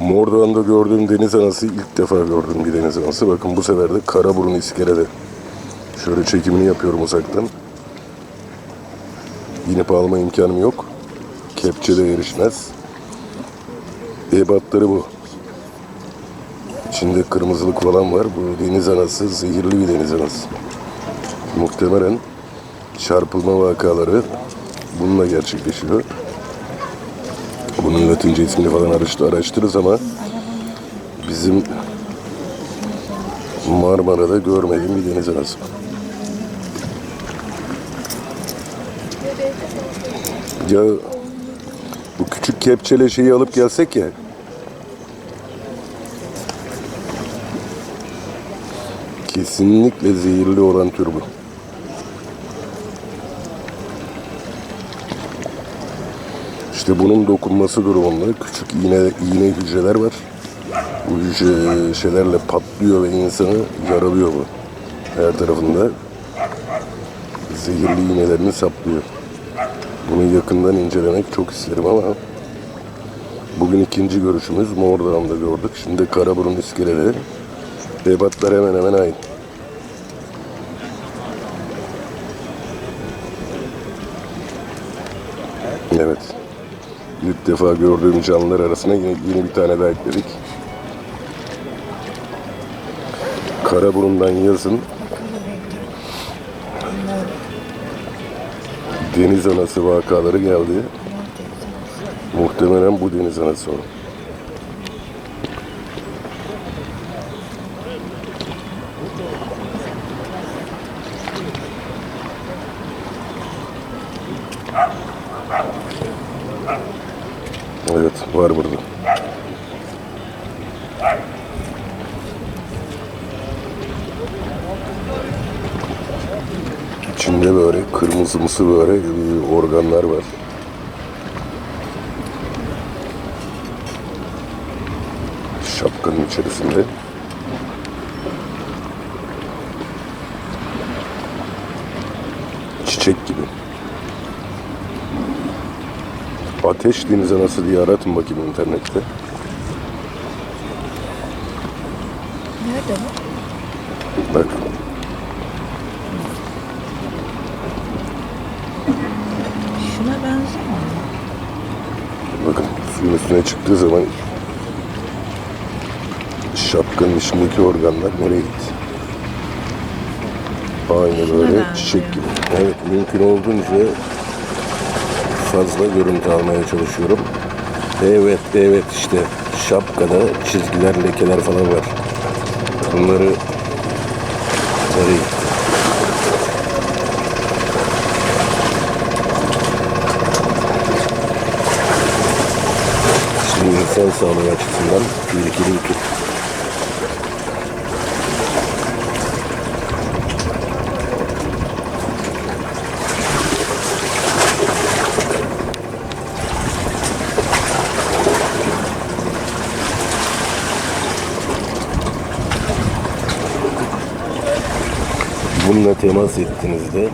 Mordoğan'da gördüğüm deniz anası ilk defa gördüğüm bir deniz anası. Bakın bu sefer de Karaburun iskelede. Şöyle çekimini yapıyorum uzaktan. İnip alma imkanım yok. Kepçede erişmez. Ebatları bu. İçinde kırmızılık falan var. Bu deniz anası zehirli bir deniz anası. Muhtemelen çarpılma vakaları bununla gerçekleşiyor. Bunun latince ismini falan araştı- araştırırız ama bizim Marmara'da görmediğim bir deniz anası. Ya bu küçük kepçele şeyi alıp gelsek ya. Kesinlikle zehirli olan tür bu. İşte bunun dokunması durumunda küçük iğne, iğne hücreler var. Bu hücre şeylerle patlıyor ve insanı yaralıyor bu. Her tarafında zehirli iğnelerini saplıyor. Bunu yakından incelemek çok isterim ama bugün ikinci görüşümüz Mordoğan'da gördük. Şimdi Karaburun iskeleleri. Debatlar hemen hemen aynı. Evet. İlk defa gördüğüm canlılar arasına yine, yeni bir tane daha ekledik. Karaburun'dan yazın deniz anası vakaları geldi. Muhtemelen bu deniz anası o. Evet, var burada. İçinde böyle kırmızımsı böyle organlar var. Şapkanın içerisinde. Çiçek gibi. Ateş deniz anası diye aratın bakayım internette. Nerede bu? Bak. Şuna benzemiyor. Bakın suyun üstüne çıktığı zaman şapkanın içindeki organlar nereye gitti? Aynı böyle benziyor. çiçek gibi. Evet mümkün olduğunca fazla görüntü almaya çalışıyorum. Evet evet işte şapkada çizgiler lekeler falan var. Bunları gitti? Şimdi insan sağlığı açısından tehlikeli bir tür. Bununla temas ettiğinizde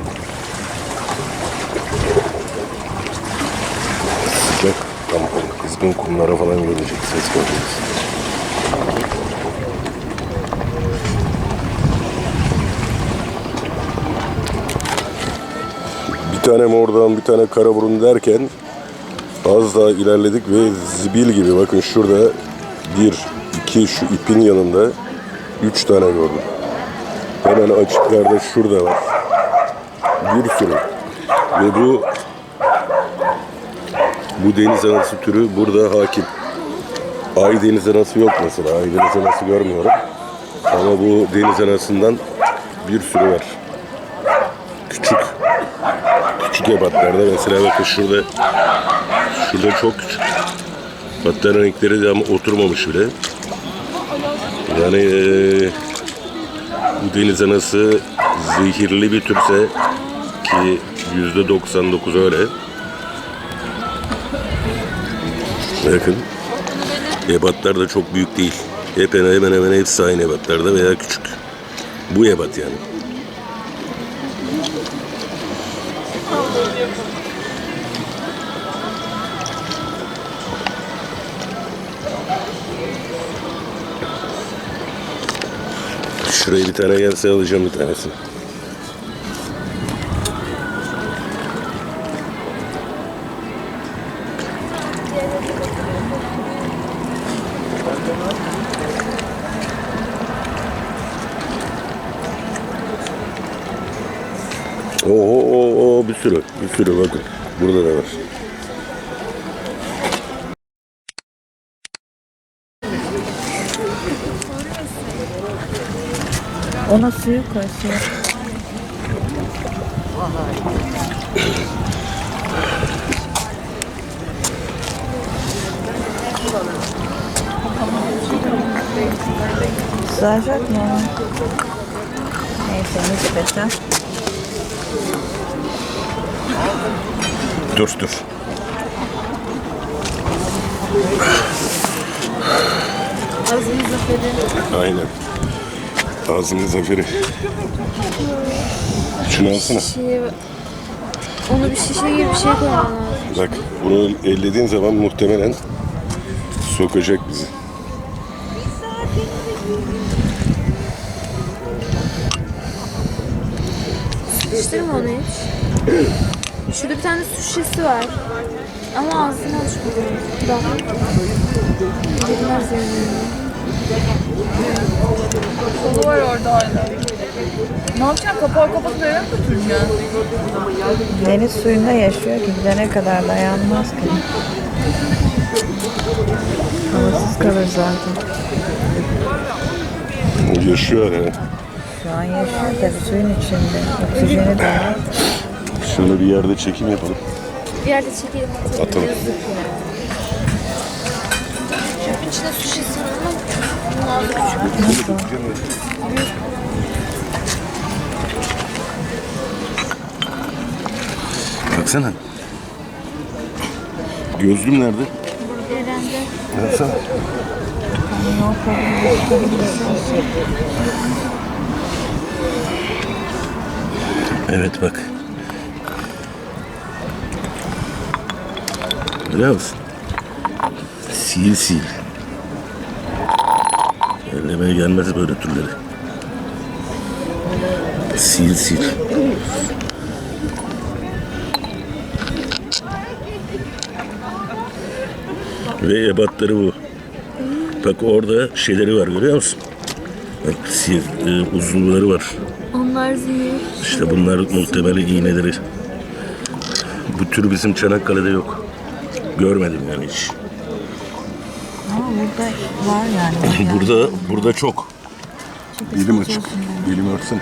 sıcak tampon, kızgın kumlara falan gelecek ses geleceğiz. Bir tane mordan bir tane karaburun derken az daha ilerledik ve zibil gibi bakın şurada bir, iki şu ipin yanında üç tane gördüm. Hemen açıklarda şurada var. Bir sürü. Ve bu bu deniz anası türü burada hakim. Ay deniz anası yok mesela. Ay deniz anası görmüyorum. Ama bu deniz anasından bir sürü var. Küçük. Küçük ebatlarda mesela bakın şurada şurada çok küçük. Hatta renkleri de ama oturmamış bile. Yani bu deniz anası zehirli bir türse ki yüzde 99 öyle. Bakın. Ebatlar da çok büyük değil. Hep hemen hemen hepsi aynı ebatlarda veya küçük. Bu ebat yani. Şuraya bir tane gelse alacağım bir tanesini. Oo, oo, bir sürü, bir sürü bakın. Burada da var. Ona suyu koy suyu. Sığacak mı? Neyse nispeten. Dur dur. Zaferi. Aynen. Ağzının zaferi. Şunu alsana. Şey, onu bir şişe gibi bir şey koyman lazım. Bak bunu ellediğin zaman muhtemelen sokacak bizi. Sıkıştırma onu hiç. Şurada bir tane su şişesi var. Ama ağzını açmıyor. Bak. Biraz yanıyor. Kolu var orada hala. Ne yapacaksın? Kapağı kapatıp eve mi götüreceksin? Deniz suyunda yaşıyor ki gidene kadar dayanmaz ki. Havasız kalır zaten. Yaşıyor ha. Şu an yaşıyor tabii suyun içinde. Oksijeni de var. Şöyle bir yerde çekim yapalım. Bir yerde çekelim. Atalım. Çöpün içinde su şişesi var ama. Baksana. Gözlüm nerede? Elende. Baksana. Evet bak. Biliyor musun? Sil sil. Ellemeye gelmez böyle türleri. Sil sil. Ve ebatları bu. Bak orada şeyleri var görüyor musun? Bak sil, e, uzuvları var. Onlar zehir. İşte bunlar muhtemelen iğneleri. Bu tür bizim Çanakkale'de yok. Görmedim yani hiç. Burada var yani. Burada burada çok. Dilim açık. Dilim örtsün.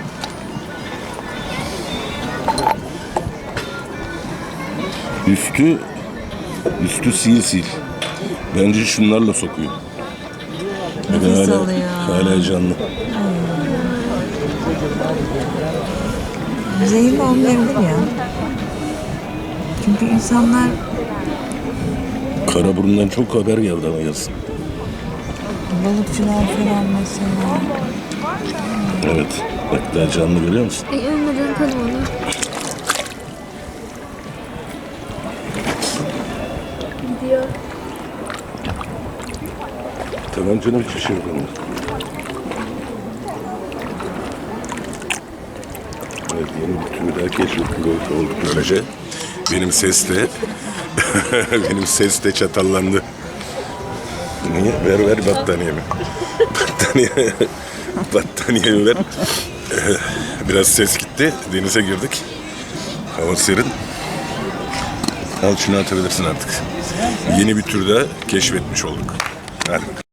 Üstü üstü sil sil. Bence şunlarla sokuyor. Bak Nefes hala, alıyor. hala canlı. Zehirli olmayabilir ya. Çünkü insanlar Karaburun'dan çok haber geldi ama yazın. Balıkçılar falan mesela. Evet. Bak daha canlı görüyor musun? E, ölmeden kanı onu. Gidiyor. Tamam canım hiçbir şey yok onda. Evet yeni bir türü daha keşfettik olduk böylece. Benim ses de benim ses de çatallandı. Niye? Ver ver battaniyemi. Battaniye battaniyemi ver. Biraz ses gitti. Denize girdik. Hava serin. Al şunu atabilirsin artık. Yeni bir tür daha keşfetmiş olduk. Hadi.